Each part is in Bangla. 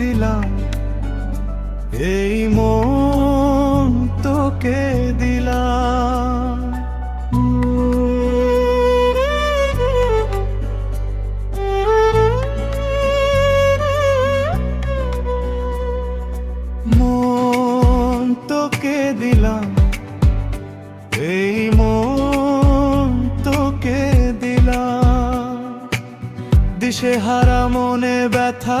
দিলাম। এই মন তোকে দিলাম। মন তোকে দিলাম। এই তোকে হারা মনে ব্যথা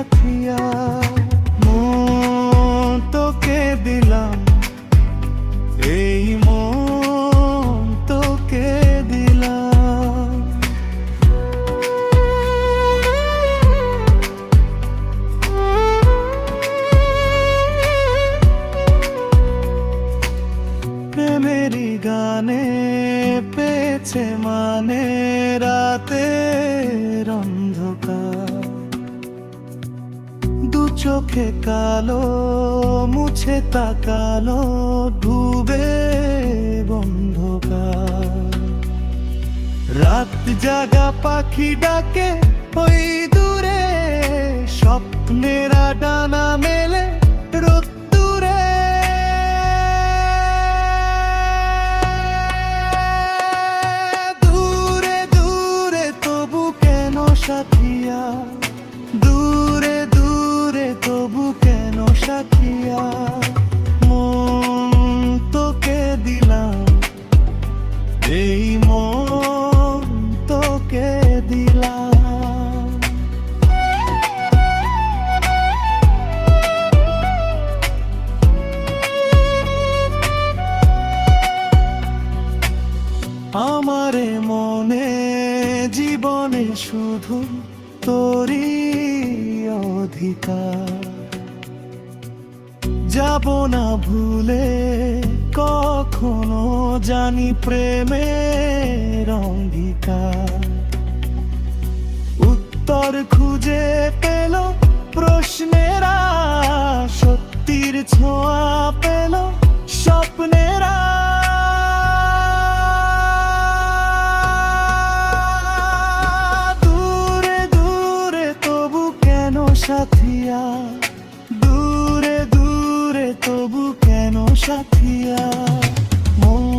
সাথিয়া মন তোকে দিলাম। এই মন তোকে দিলাম। প্রেমেরই গানে পেয়েছে মানে রাতে অন্ধকার। চোখে কালো মুছে তাকালো ডুবে বন্ধকার। রাত জাগা পাখি ডাকে ওই আমারে মনে জীবনে শুধু তোরই অধিকার। যাব না ভুলে, কখনো জানি প্রেমের অঙ্গীকার। উত্তর খুঁজে পেল সাথিয়া? দূরে দূরে তবু কেন সাথিয়া? মন